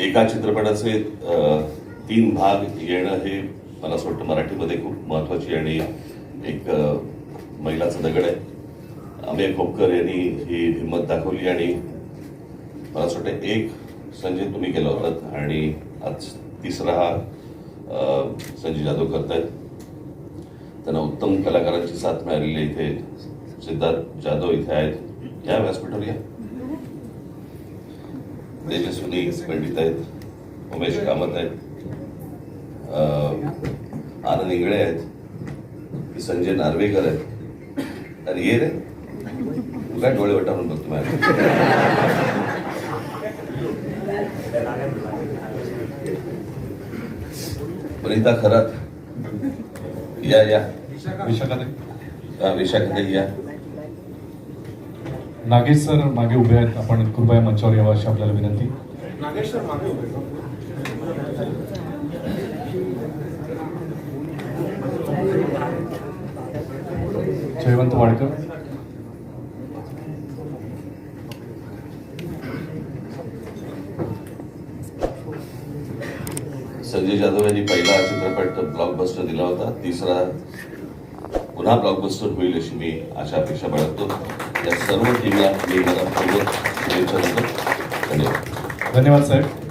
एका चित्रपटाचे तीन भाग येणं हे मला असं वाटतं मराठीमध्ये खूप महत्वाची आणि एक अ, मैलाचं दगड आहे. अमेय खोपकर यांनी ही हिंमत दाखवली आणि मला असं वाटतं एक संजय तुम्ही केला होतात आणि आज तिसरा हा संजय जाधव करतायत. त्यांना उत्तम कलाकारांची साथ मिळालेली आहे इथे. सिद्धार्थ जाधव इथे आहेत. या व्यासपीठावर या. तेजस्विनी पंडित आहेत उमेश कामत आहेत आनंद इंगळे आहेत संजय नार्वेकर आहेत. अरे ये रे. तू काय डोळे वटारून बघतो माझ्या. वनिता खरात या या. विशाखाताई या. नागेश सर मागे उभे आहेत. आपण कृपया मंचावर यावं अशी आपल्याला विनंती. नागेश्वर मागे उभे जयवंत वाडकर. संजय जाधव यांनी पहिला चित्रपट ब्लॉकबस्टर दिला होता. तिसरा पुन्हा ब्लॉकबस्टर होईल अशी मी अशा अपेक्षा बाळगतो. या सर्व टीमला मी मनपूर्वक शुभेच्छा देतो धन्यवाद. धन्यवाद साहेब.